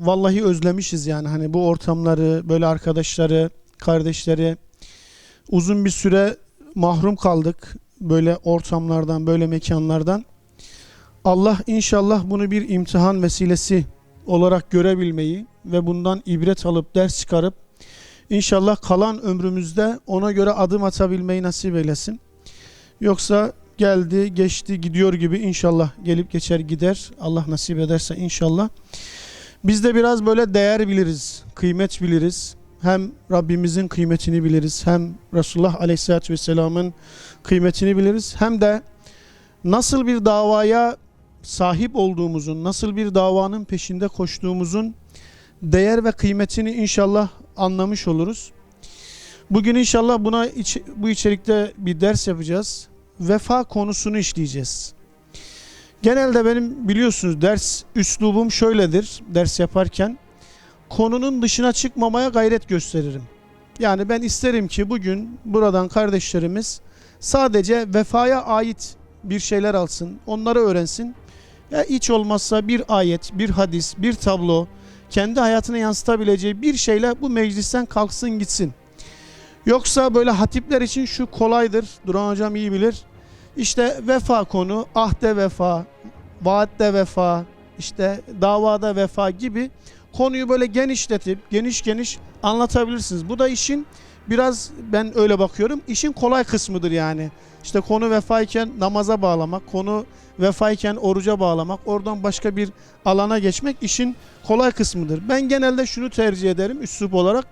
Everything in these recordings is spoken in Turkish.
Vallahi özlemişiz yani hani bu ortamları, böyle arkadaşları, kardeşleri uzun bir süre mahrum kaldık böyle ortamlardan, böyle mekanlardan. Allah inşallah bunu bir imtihan vesilesi olarak görebilmeyi ve bundan ibret alıp ders çıkarıp inşallah kalan ömrümüzde ona göre adım atabilmeyi nasip eylesin. Yoksa geldi, geçti, gidiyor gibi inşallah gelip geçer gider. Allah nasip ederse inşallah. Biz de biraz böyle değer biliriz, kıymet biliriz. Hem Rabbimizin kıymetini biliriz, hem Resulullah Aleyhisselatü Vesselam'ın kıymetini biliriz. Hem de nasıl bir davaya sahip olduğumuzun, nasıl bir davanın peşinde koştuğumuzun değer ve kıymetini inşallah anlamış oluruz. Bugün inşallah buna bu içerikte bir ders yapacağız. Vefa konusunu işleyeceğiz. Genelde benim biliyorsunuz ders üslubum şöyledir ders yaparken. Konunun dışına çıkmamaya gayret gösteririm. Yani ben isterim ki bugün buradan kardeşlerimiz sadece vefaya ait bir şeyler alsın, onları öğrensin. Ya hiç olmazsa bir ayet, bir hadis, bir tablo, kendi hayatına yansıtabileceği bir şeyle bu meclisten kalksın gitsin. Yoksa böyle hatipler için şu kolaydır. Duran hocam iyi bilir. İşte vefa konu, ahde vefa, vaatte vefa, işte davada vefa gibi konuyu böyle genişletip geniş geniş anlatabilirsiniz. Bu da işin biraz ben öyle bakıyorum. işin kolay kısmıdır yani. İşte konu vefayken namaza bağlamak, konu vefayken oruca bağlamak, oradan başka bir alana geçmek işin kolay kısmıdır. Ben genelde şunu tercih ederim üslup olarak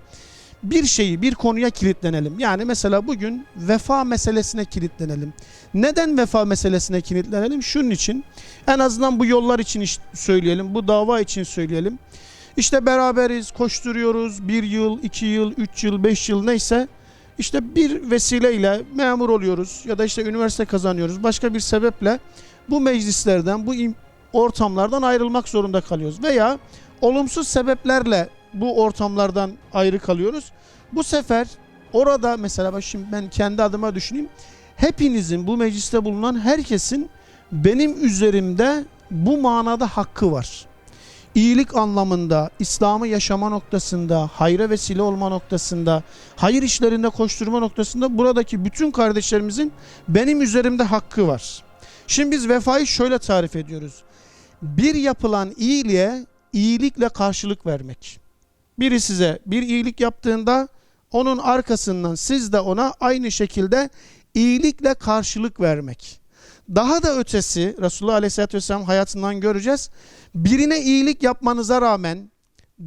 bir şeyi bir konuya kilitlenelim. Yani mesela bugün vefa meselesine kilitlenelim. Neden vefa meselesine kilitlenelim? Şunun için en azından bu yollar için söyleyelim, bu dava için söyleyelim. İşte beraberiz, koşturuyoruz. Bir yıl, iki yıl, üç yıl, beş yıl neyse. İşte bir vesileyle memur oluyoruz ya da işte üniversite kazanıyoruz. Başka bir sebeple bu meclislerden, bu ortamlardan ayrılmak zorunda kalıyoruz. Veya olumsuz sebeplerle bu ortamlardan ayrı kalıyoruz. Bu sefer orada mesela bak şimdi ben kendi adıma düşüneyim. Hepinizin bu mecliste bulunan herkesin benim üzerimde bu manada hakkı var. İyilik anlamında, İslam'ı yaşama noktasında, hayra vesile olma noktasında, hayır işlerinde koşturma noktasında buradaki bütün kardeşlerimizin benim üzerimde hakkı var. Şimdi biz vefayı şöyle tarif ediyoruz. Bir yapılan iyiliğe iyilikle karşılık vermek. Biri size bir iyilik yaptığında onun arkasından siz de ona aynı şekilde iyilikle karşılık vermek. Daha da ötesi Resulullah Aleyhisselatü Vesselam hayatından göreceğiz. Birine iyilik yapmanıza rağmen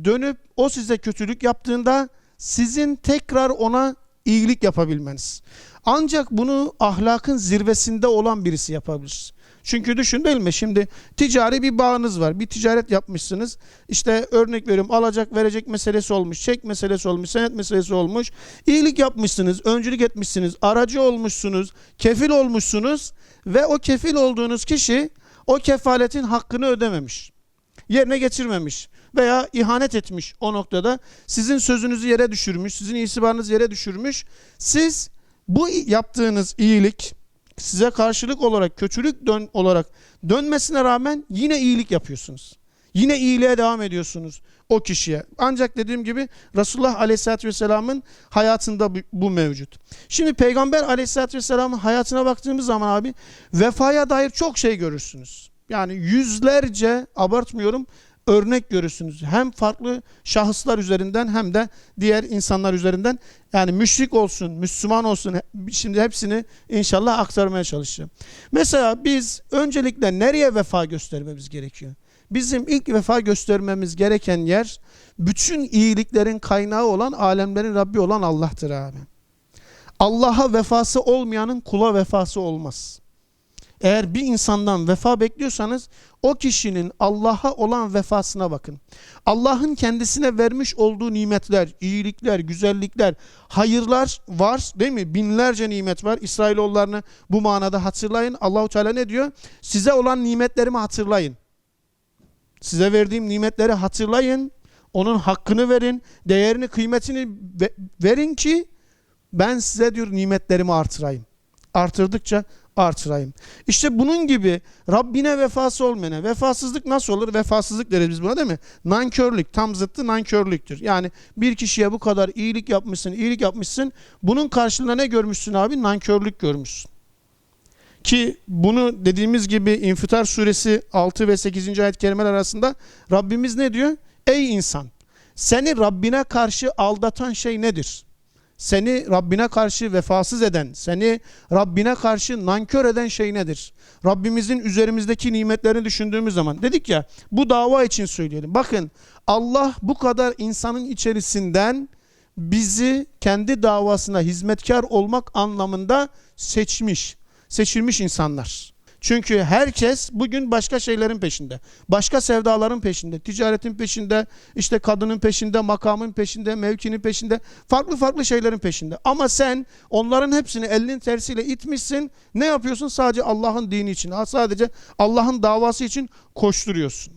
dönüp o size kötülük yaptığında sizin tekrar ona iyilik yapabilmeniz. Ancak bunu ahlakın zirvesinde olan birisi yapabilir. Çünkü düşün değil mi? Şimdi ticari bir bağınız var. Bir ticaret yapmışsınız. İşte örnek veriyorum alacak verecek meselesi olmuş. Çek meselesi olmuş. Senet meselesi olmuş. İyilik yapmışsınız. Öncülük etmişsiniz. Aracı olmuşsunuz. Kefil olmuşsunuz. Ve o kefil olduğunuz kişi o kefaletin hakkını ödememiş. Yerine getirmemiş. Veya ihanet etmiş o noktada. Sizin sözünüzü yere düşürmüş. Sizin itibarınızı yere düşürmüş. Siz bu yaptığınız iyilik size karşılık olarak kötülük dön olarak dönmesine rağmen yine iyilik yapıyorsunuz. Yine iyiliğe devam ediyorsunuz o kişiye. Ancak dediğim gibi Resulullah Aleyhisselatü Vesselam'ın hayatında bu, mevcut. Şimdi Peygamber Aleyhisselatü Vesselam'ın hayatına baktığımız zaman abi vefaya dair çok şey görürsünüz. Yani yüzlerce abartmıyorum örnek görürsünüz. Hem farklı şahıslar üzerinden hem de diğer insanlar üzerinden. Yani müşrik olsun, Müslüman olsun şimdi hepsini inşallah aktarmaya çalışacağım. Mesela biz öncelikle nereye vefa göstermemiz gerekiyor? Bizim ilk vefa göstermemiz gereken yer bütün iyiliklerin kaynağı olan alemlerin Rabbi olan Allah'tır abi. Allah'a vefası olmayanın kula vefası olmaz. Eğer bir insandan vefa bekliyorsanız o kişinin Allah'a olan vefasına bakın. Allah'ın kendisine vermiş olduğu nimetler, iyilikler, güzellikler, hayırlar var değil mi? Binlerce nimet var. İsrailoğullarını bu manada hatırlayın. Allahu Teala ne diyor? Size olan nimetlerimi hatırlayın. Size verdiğim nimetleri hatırlayın. Onun hakkını verin, değerini, kıymetini ve- verin ki ben size diyor nimetlerimi artırayım. Artırdıkça artırayım. İşte bunun gibi Rabbine vefası olmayana vefasızlık nasıl olur? Vefasızlık deriz biz buna değil mi? Nankörlük tam zıttı nankörlüktür. Yani bir kişiye bu kadar iyilik yapmışsın, iyilik yapmışsın. Bunun karşılığında ne görmüşsün abi? Nankörlük görmüşsün. Ki bunu dediğimiz gibi İnfitar suresi 6 ve 8. ayet kerimeler arasında Rabbimiz ne diyor? Ey insan seni Rabbine karşı aldatan şey nedir? Seni Rabbine karşı vefasız eden, seni Rabbine karşı nankör eden şey nedir? Rabbimizin üzerimizdeki nimetlerini düşündüğümüz zaman dedik ya bu dava için söyleyelim. Bakın Allah bu kadar insanın içerisinden bizi kendi davasına hizmetkar olmak anlamında seçmiş, seçilmiş insanlar. Çünkü herkes bugün başka şeylerin peşinde. Başka sevdaların peşinde. Ticaretin peşinde, işte kadının peşinde, makamın peşinde, mevkinin peşinde. Farklı farklı şeylerin peşinde. Ama sen onların hepsini elinin tersiyle itmişsin. Ne yapıyorsun? Sadece Allah'ın dini için. Sadece Allah'ın davası için koşturuyorsun.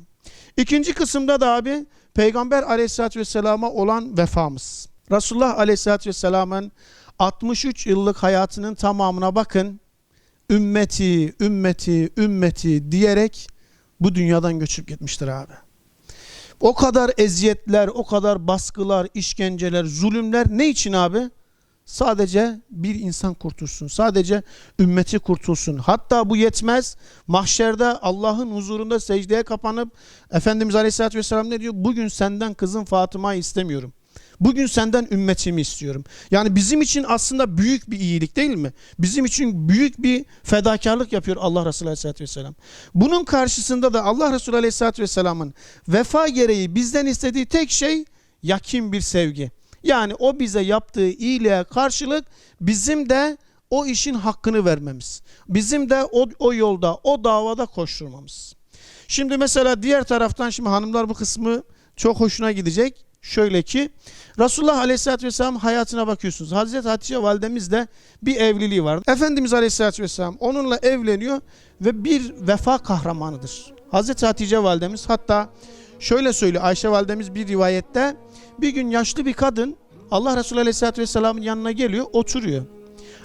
İkinci kısımda da abi Peygamber aleyhissalatü vesselama olan vefamız. Resulullah aleyhissalatü vesselamın 63 yıllık hayatının tamamına bakın ümmeti, ümmeti, ümmeti diyerek bu dünyadan göçüp gitmiştir abi. O kadar eziyetler, o kadar baskılar, işkenceler, zulümler ne için abi? Sadece bir insan kurtulsun. Sadece ümmeti kurtulsun. Hatta bu yetmez. Mahşerde Allah'ın huzurunda secdeye kapanıp Efendimiz Aleyhisselatü Vesselam ne diyor? Bugün senden kızım Fatıma'yı istemiyorum. Bugün senden ümmetimi istiyorum. Yani bizim için aslında büyük bir iyilik değil mi? Bizim için büyük bir fedakarlık yapıyor Allah Resulü Aleyhisselatü Vesselam. Bunun karşısında da Allah Resulü Aleyhisselatü Vesselam'ın vefa gereği bizden istediği tek şey yakin bir sevgi. Yani o bize yaptığı iyiliğe karşılık bizim de o işin hakkını vermemiz. Bizim de o, o yolda, o davada koşturmamız. Şimdi mesela diğer taraftan şimdi hanımlar bu kısmı çok hoşuna gidecek. Şöyle ki Resulullah Aleyhisselatü Vesselam hayatına bakıyorsunuz. Hazreti Hatice validemizle bir evliliği var. Efendimiz Aleyhisselatü Vesselam onunla evleniyor ve bir vefa kahramanıdır. Hazreti Hatice validemiz hatta şöyle söylüyor Ayşe validemiz bir rivayette bir gün yaşlı bir kadın Allah Resulü Aleyhisselatü Vesselam'ın yanına geliyor oturuyor.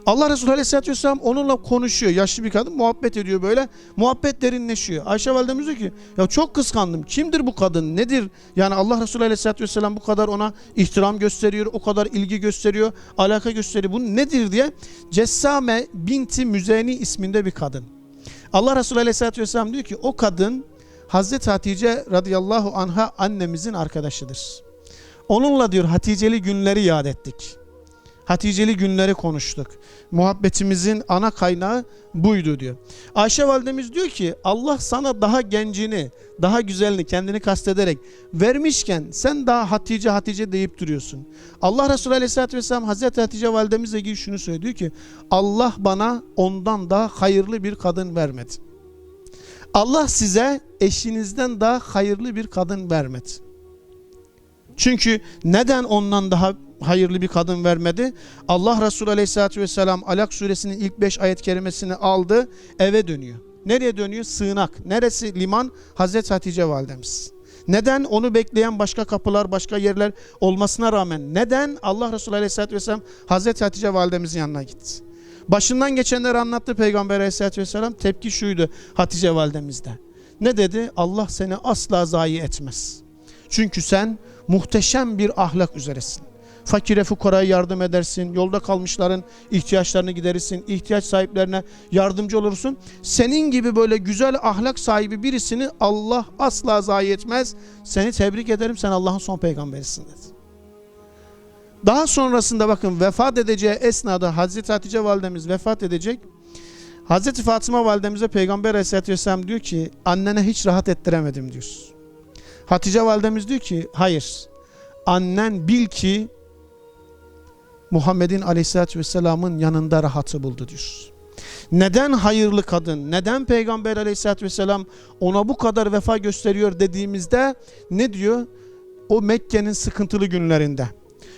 Allah Resulü Aleyhisselatü Vesselam onunla konuşuyor. Yaşlı bir kadın muhabbet ediyor böyle. Muhabbet derinleşiyor. Ayşe validemiz diyor ki ya çok kıskandım. Kimdir bu kadın? Nedir? Yani Allah Resulü Aleyhisselatü Vesselam bu kadar ona ihtiram gösteriyor. O kadar ilgi gösteriyor. Alaka gösteriyor. Bu nedir diye. Cessame binti Müzeni isminde bir kadın. Allah Resulü Aleyhisselatü Vesselam diyor ki o kadın Hazreti Hatice radıyallahu anha annemizin arkadaşıdır. Onunla diyor Haticeli günleri yad ettik. Haticeli günleri konuştuk. Muhabbetimizin ana kaynağı buydu diyor. Ayşe validemiz diyor ki Allah sana daha gencini, daha güzelini kendini kastederek vermişken sen daha Hatice Hatice deyip duruyorsun. Allah Resulü Aleyhisselatü Vesselam Hazreti Hatice validemizle ilgili şunu söylüyor ki Allah bana ondan daha hayırlı bir kadın vermedi. Allah size eşinizden daha hayırlı bir kadın vermedi. Çünkü neden ondan daha hayırlı bir kadın vermedi? Allah Resulü Aleyhisselatü Vesselam Alak suresinin ilk 5 ayet kerimesini aldı eve dönüyor. Nereye dönüyor? Sığınak. Neresi liman? Hazreti Hatice validemiz. Neden? Onu bekleyen başka kapılar, başka yerler olmasına rağmen neden Allah Resulü Aleyhisselatü Vesselam Hazreti Hatice validemizin yanına gitti? Başından geçenleri anlattı Peygamber Aleyhisselatü Vesselam. Tepki şuydu Hatice validemizde. Ne dedi? Allah seni asla zayi etmez. Çünkü sen muhteşem bir ahlak üzeresin. Fakire fukaraya yardım edersin, yolda kalmışların ihtiyaçlarını giderirsin, ihtiyaç sahiplerine yardımcı olursun. Senin gibi böyle güzel ahlak sahibi birisini Allah asla zayi etmez. Seni tebrik ederim, sen Allah'ın son peygamberisin dedi. Daha sonrasında bakın vefat edeceği esnada Hazreti Hatice validemiz vefat edecek. Hazreti Fatıma validemize Peygamber Aleyhisselatü Vesselam diyor ki annene hiç rahat ettiremedim diyor. Hatice validemiz diyor ki hayır annen bil ki Muhammed'in aleyhissalatü vesselamın yanında rahatı buldu diyor. Neden hayırlı kadın, neden Peygamber aleyhissalatü vesselam ona bu kadar vefa gösteriyor dediğimizde ne diyor? O Mekke'nin sıkıntılı günlerinde.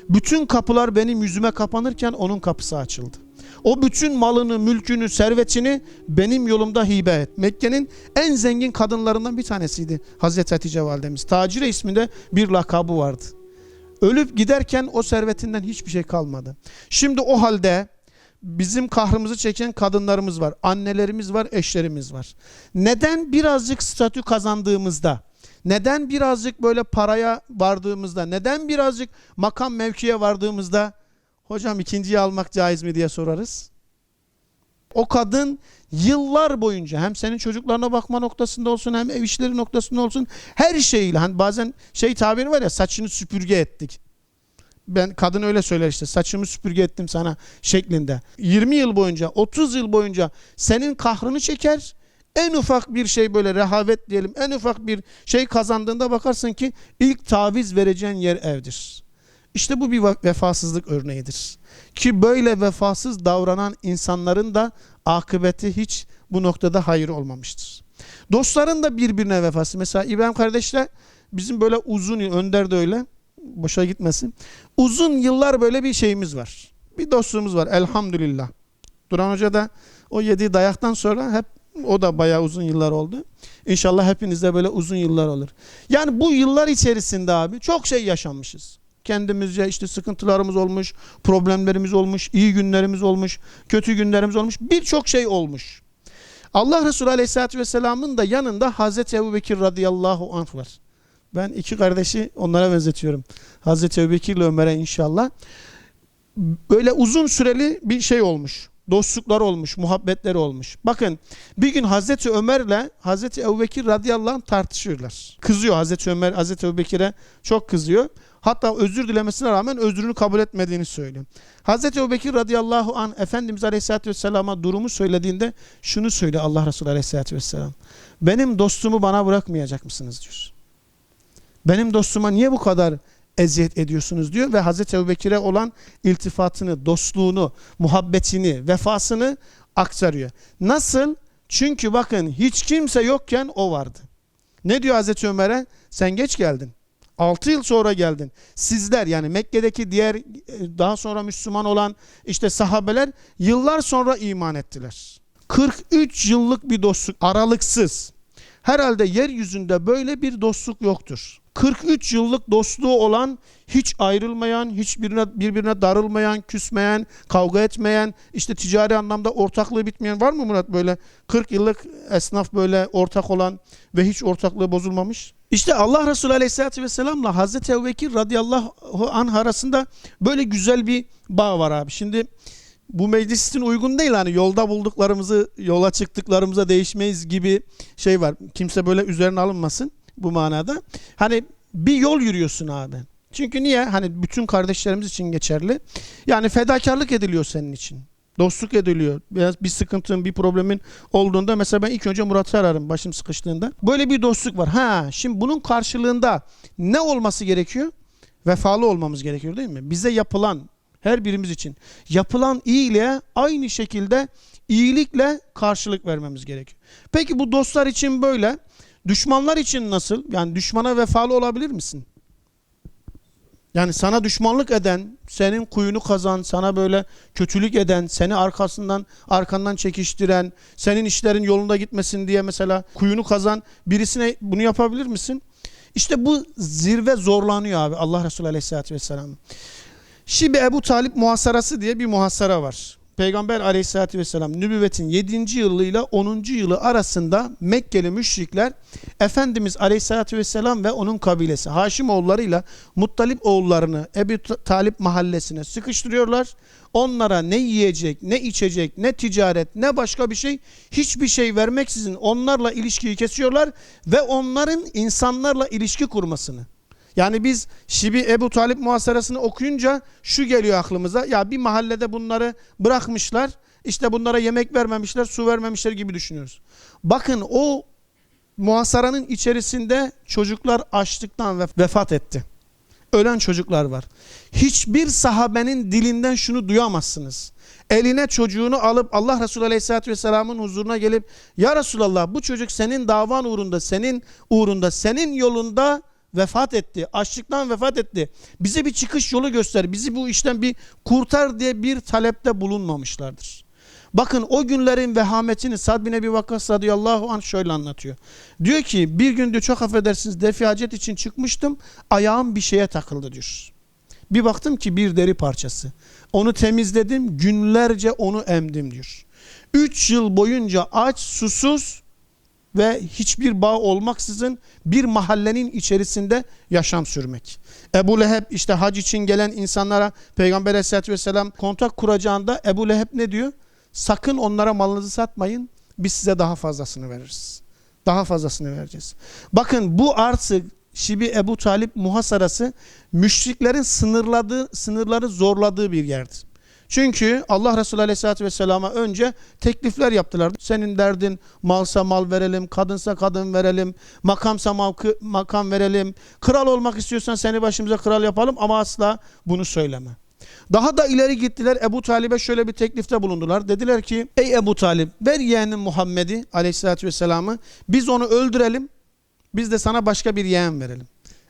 Bütün kapılar benim yüzüme kapanırken onun kapısı açıldı. O bütün malını, mülkünü, servetini benim yolumda hibe et. Mekke'nin en zengin kadınlarından bir tanesiydi Hazreti Hatice validemiz. Tacire isminde bir lakabı vardı. Ölüp giderken o servetinden hiçbir şey kalmadı. Şimdi o halde bizim kahrımızı çeken kadınlarımız var, annelerimiz var, eşlerimiz var. Neden birazcık statü kazandığımızda, neden birazcık böyle paraya vardığımızda, neden birazcık makam mevkiye vardığımızda hocam ikinciyi almak caiz mi diye sorarız. O kadın yıllar boyunca hem senin çocuklarına bakma noktasında olsun hem ev işleri noktasında olsun her şeyiyle hani bazen şey tabiri var ya saçını süpürge ettik. Ben kadın öyle söyler işte saçımı süpürge ettim sana şeklinde. 20 yıl boyunca 30 yıl boyunca senin kahrını çeker. En ufak bir şey böyle rehavet diyelim en ufak bir şey kazandığında bakarsın ki ilk taviz vereceğin yer evdir. İşte bu bir vefasızlık örneğidir. Ki böyle vefasız davranan insanların da akıbeti hiç bu noktada hayır olmamıştır. Dostların da birbirine vefası. Mesela İbrahim kardeşle bizim böyle uzun Önder de öyle, boşa gitmesin. Uzun yıllar böyle bir şeyimiz var. Bir dostluğumuz var elhamdülillah. Duran Hoca da o yediği dayaktan sonra hep o da bayağı uzun yıllar oldu. İnşallah hepinizde böyle uzun yıllar olur. Yani bu yıllar içerisinde abi çok şey yaşanmışız kendimizce işte sıkıntılarımız olmuş, problemlerimiz olmuş, iyi günlerimiz olmuş, kötü günlerimiz olmuş, birçok şey olmuş. Allah Resulü Aleyhisselatü Vesselam'ın da yanında Hazreti Ebu Bekir radıyallahu anh var. Ben iki kardeşi onlara benzetiyorum. Hazreti Ebu Bekir ile Ömer'e inşallah. Böyle uzun süreli bir şey olmuş. Dostluklar olmuş, muhabbetleri olmuş. Bakın bir gün Hazreti Ömer'le Hazreti Ebu Bekir radıyallahu anh tartışıyorlar. Kızıyor Hazreti Ömer, Hazreti Ebu Bekir'e çok kızıyor. Hatta özür dilemesine rağmen özrünü kabul etmediğini söylüyor. Hazreti Ebubekir radıyallahu an Efendimiz aleyhissalatü vesselama durumu söylediğinde şunu söyle Allah Resulü aleyhissalatü vesselam. Benim dostumu bana bırakmayacak mısınız diyor. Benim dostuma niye bu kadar eziyet ediyorsunuz diyor ve Hazreti Ebubekir'e olan iltifatını, dostluğunu, muhabbetini, vefasını aktarıyor. Nasıl? Çünkü bakın hiç kimse yokken o vardı. Ne diyor Hazreti Ömer'e? Sen geç geldin. 6 yıl sonra geldin. Sizler yani Mekke'deki diğer e, daha sonra Müslüman olan işte sahabeler yıllar sonra iman ettiler. 43 yıllık bir dostluk aralıksız. Herhalde yeryüzünde böyle bir dostluk yoktur. 43 yıllık dostluğu olan, hiç ayrılmayan, hiçbirine birbirine darılmayan, küsmeyen, kavga etmeyen, işte ticari anlamda ortaklığı bitmeyen var mı Murat böyle 40 yıllık esnaf böyle ortak olan ve hiç ortaklığı bozulmamış? İşte Allah Resulü Aleyhisselatü Vesselam'la Hazreti Ebubekir radıyallahu anh arasında böyle güzel bir bağ var abi. Şimdi bu meclis için uygun değil hani yolda bulduklarımızı yola çıktıklarımıza değişmeyiz gibi şey var. Kimse böyle üzerine alınmasın bu manada. Hani bir yol yürüyorsun abi. Çünkü niye? Hani bütün kardeşlerimiz için geçerli. Yani fedakarlık ediliyor senin için. Dostluk ediliyor. Biraz bir sıkıntın, bir problemin olduğunda mesela ben ilk önce Murat'ı ararım başım sıkıştığında. Böyle bir dostluk var. Ha, şimdi bunun karşılığında ne olması gerekiyor? Vefalı olmamız gerekiyor değil mi? Bize yapılan her birimiz için yapılan iyiliğe aynı şekilde iyilikle karşılık vermemiz gerekiyor. Peki bu dostlar için böyle. Düşmanlar için nasıl? Yani düşmana vefalı olabilir misin? Yani sana düşmanlık eden, senin kuyunu kazan, sana böyle kötülük eden, seni arkasından arkandan çekiştiren, senin işlerin yolunda gitmesin diye mesela kuyunu kazan birisine bunu yapabilir misin? İşte bu zirve zorlanıyor abi Allah Resulü Aleyhisselatü Vesselam. Şimdi Ebu Talip muhasarası diye bir muhasara var. Peygamber aleyhissalatü vesselam nübüvvetin 7. yılıyla 10. yılı arasında Mekkeli müşrikler Efendimiz aleyhissalatü vesselam ve onun kabilesi Haşim oğullarıyla Muttalip oğullarını Ebu Talip mahallesine sıkıştırıyorlar. Onlara ne yiyecek, ne içecek, ne ticaret, ne başka bir şey hiçbir şey vermeksizin onlarla ilişkiyi kesiyorlar ve onların insanlarla ilişki kurmasını yani biz Şibi Ebu Talip muhasarasını okuyunca şu geliyor aklımıza. Ya bir mahallede bunları bırakmışlar. İşte bunlara yemek vermemişler, su vermemişler gibi düşünüyoruz. Bakın o muhasaranın içerisinde çocuklar açlıktan vefat etti. Ölen çocuklar var. Hiçbir sahabenin dilinden şunu duyamazsınız. Eline çocuğunu alıp Allah Resulü Aleyhisselatü Vesselam'ın huzuruna gelip Ya Resulallah bu çocuk senin davan uğrunda, senin uğrunda, senin yolunda vefat etti. Açlıktan vefat etti. Bize bir çıkış yolu göster. Bizi bu işten bir kurtar diye bir talepte bulunmamışlardır. Bakın o günlerin vehametini Sad bin Ebi Vakkas radıyallahu anh şöyle anlatıyor. Diyor ki bir gün diyor çok affedersiniz defi hacet için çıkmıştım. Ayağım bir şeye takıldı diyor. Bir baktım ki bir deri parçası. Onu temizledim, günlerce onu emdim diyor. Üç yıl boyunca aç, susuz ve hiçbir bağ olmaksızın bir mahallenin içerisinde yaşam sürmek. Ebu Leheb işte hac için gelen insanlara Peygamber aleyhissalatü vesselam kontak kuracağında Ebu Leheb ne diyor? Sakın onlara malınızı satmayın. Biz size daha fazlasını veririz. Daha fazlasını vereceğiz. Bakın bu arsı Şibi Ebu Talip muhasarası müşriklerin sınırladığı, sınırları zorladığı bir yerdir. Çünkü Allah Resulü Aleyhisselatü Vesselam'a önce teklifler yaptılar. Senin derdin malsa mal verelim, kadınsa kadın verelim, makamsa mavkı, makam verelim. Kral olmak istiyorsan seni başımıza kral yapalım ama asla bunu söyleme. Daha da ileri gittiler Ebu Talib'e şöyle bir teklifte bulundular. Dediler ki ey Ebu Talib ver yeğenin Muhammed'i aleyhissalatü vesselam'ı biz onu öldürelim biz de sana başka bir yeğen verelim.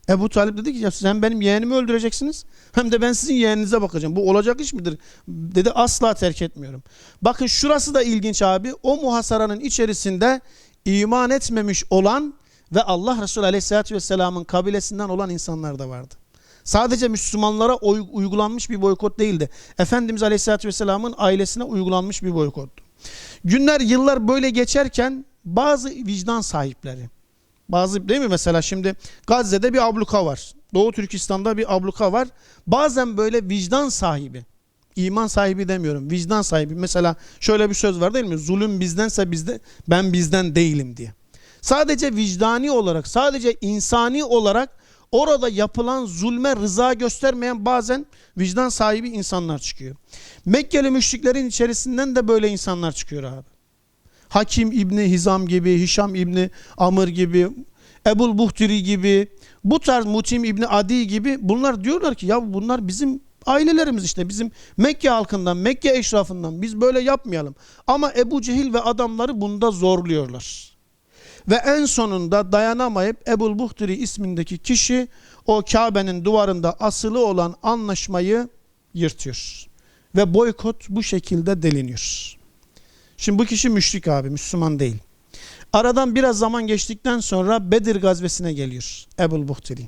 Ebu Talip dedi ki ya siz hem benim yeğenimi öldüreceksiniz hem de ben sizin yeğeninize bakacağım. Bu olacak iş midir? Dedi asla terk etmiyorum. Bakın şurası da ilginç abi. O muhasaranın içerisinde iman etmemiş olan ve Allah Resulü Aleyhisselatü Vesselam'ın kabilesinden olan insanlar da vardı. Sadece Müslümanlara uygulanmış bir boykot değildi. Efendimiz Aleyhisselatü Vesselam'ın ailesine uygulanmış bir boykottu. Günler yıllar böyle geçerken bazı vicdan sahipleri bazı değil mi mesela şimdi Gazze'de bir abluka var. Doğu Türkistan'da bir abluka var. Bazen böyle vicdan sahibi, iman sahibi demiyorum, vicdan sahibi. Mesela şöyle bir söz var değil mi? Zulüm bizdense bizde, ben bizden değilim diye. Sadece vicdani olarak, sadece insani olarak orada yapılan zulme rıza göstermeyen bazen vicdan sahibi insanlar çıkıyor. Mekkeli müşriklerin içerisinden de böyle insanlar çıkıyor abi. Hakim İbni Hizam gibi, Hişam İbni Amr gibi, Ebul Buhtiri gibi, bu tarz Mutim İbni Adi gibi bunlar diyorlar ki ya bunlar bizim ailelerimiz işte bizim Mekke halkından, Mekke eşrafından biz böyle yapmayalım. Ama Ebu Cehil ve adamları bunda zorluyorlar. Ve en sonunda dayanamayıp Ebul Buhtiri ismindeki kişi o Kabe'nin duvarında asılı olan anlaşmayı yırtıyor. Ve boykot bu şekilde deliniyor. Şimdi bu kişi müşrik abi, Müslüman değil. Aradan biraz zaman geçtikten sonra Bedir gazvesine geliyor Ebul Buhtiri.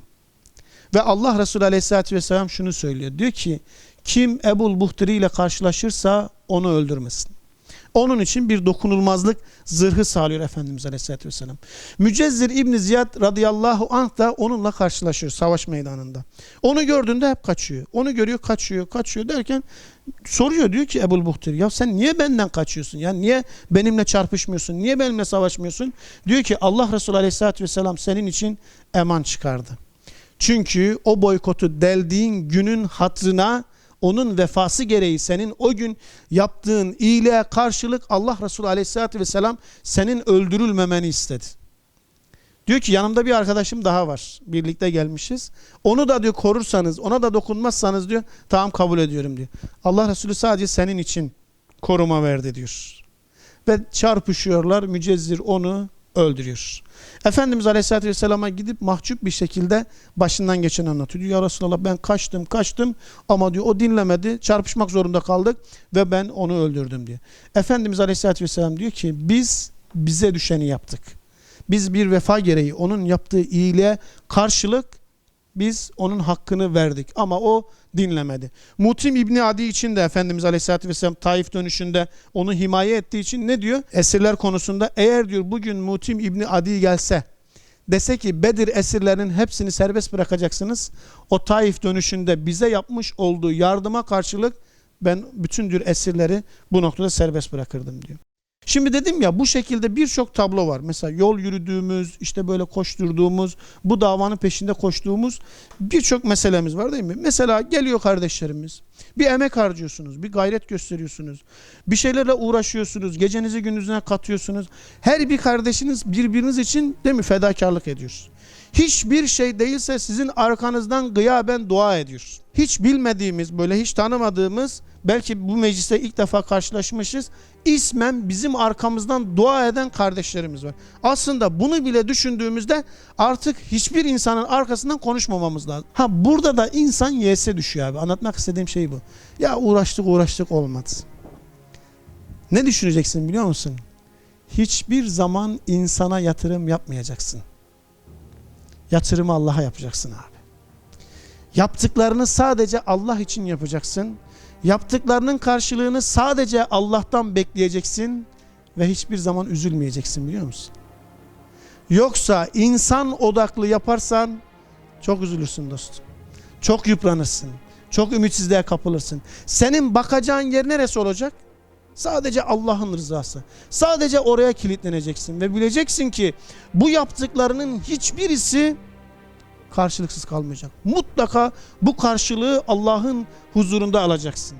Ve Allah Resulü Aleyhisselatü Vesselam şunu söylüyor. Diyor ki kim Ebul Buhtiri ile karşılaşırsa onu öldürmesin. Onun için bir dokunulmazlık zırhı sağlıyor Efendimiz Aleyhisselatü Vesselam. Mücezzir İbni Ziyad radıyallahu anh da onunla karşılaşıyor savaş meydanında. Onu gördüğünde hep kaçıyor. Onu görüyor kaçıyor kaçıyor derken soruyor diyor ki Ebul Buhtir ya sen niye benden kaçıyorsun? Ya niye benimle çarpışmıyorsun? Niye benimle savaşmıyorsun? Diyor ki Allah Resulü Aleyhisselatü Vesselam senin için eman çıkardı. Çünkü o boykotu deldiğin günün hatrına onun vefası gereği senin o gün yaptığın iyiliğe karşılık Allah Resulü Aleyhisselatü Vesselam senin öldürülmemeni istedi. Diyor ki yanımda bir arkadaşım daha var. Birlikte gelmişiz. Onu da diyor korursanız, ona da dokunmazsanız diyor tamam kabul ediyorum diyor. Allah Resulü sadece senin için koruma verdi diyor. Ve çarpışıyorlar. Mücezzir onu öldürüyor. Efendimiz Aleyhisselatü Vesselam'a gidip mahcup bir şekilde başından geçen anlatıyor. Diyor, ya Resulallah ben kaçtım kaçtım ama diyor o dinlemedi. Çarpışmak zorunda kaldık ve ben onu öldürdüm diyor. Efendimiz Aleyhisselatü Vesselam diyor ki biz bize düşeni yaptık. Biz bir vefa gereği onun yaptığı iyiliğe karşılık biz onun hakkını verdik ama o dinlemedi. Mutim İbni Adi için de Efendimiz Aleyhisselatü Vesselam Taif dönüşünde onu himaye ettiği için ne diyor? Esirler konusunda eğer diyor bugün Mutim İbni Adi gelse dese ki Bedir esirlerinin hepsini serbest bırakacaksınız. O Taif dönüşünde bize yapmış olduğu yardıma karşılık ben bütün diyor esirleri bu noktada serbest bırakırdım diyor. Şimdi dedim ya bu şekilde birçok tablo var. Mesela yol yürüdüğümüz, işte böyle koşturduğumuz, bu davanın peşinde koştuğumuz birçok meselemiz var değil mi? Mesela geliyor kardeşlerimiz. Bir emek harcıyorsunuz, bir gayret gösteriyorsunuz. Bir şeylerle uğraşıyorsunuz, gecenizi gündüzüne katıyorsunuz. Her bir kardeşiniz birbiriniz için değil mi fedakarlık ediyor. Hiçbir şey değilse sizin arkanızdan gıyaben dua ediyor. Hiç bilmediğimiz, böyle hiç tanımadığımız, belki bu mecliste ilk defa karşılaşmışız. İsmen bizim arkamızdan dua eden kardeşlerimiz var. Aslında bunu bile düşündüğümüzde artık hiçbir insanın arkasından konuşmamamız lazım. Ha burada da insan yese düşüyor abi. Anlatmak istediğim şey bu. Ya uğraştık uğraştık olmadı. Ne düşüneceksin biliyor musun? Hiçbir zaman insana yatırım yapmayacaksın. Yatırımı Allah'a yapacaksın abi. Yaptıklarını sadece Allah için yapacaksın. Yaptıklarının karşılığını sadece Allah'tan bekleyeceksin ve hiçbir zaman üzülmeyeceksin biliyor musun? Yoksa insan odaklı yaparsan çok üzülürsün dostum. Çok yıpranırsın. Çok ümitsizliğe kapılırsın. Senin bakacağın yer neresi olacak? Sadece Allah'ın rızası. Sadece oraya kilitleneceksin ve bileceksin ki bu yaptıklarının hiçbirisi karşılıksız kalmayacak. Mutlaka bu karşılığı Allah'ın huzurunda alacaksın.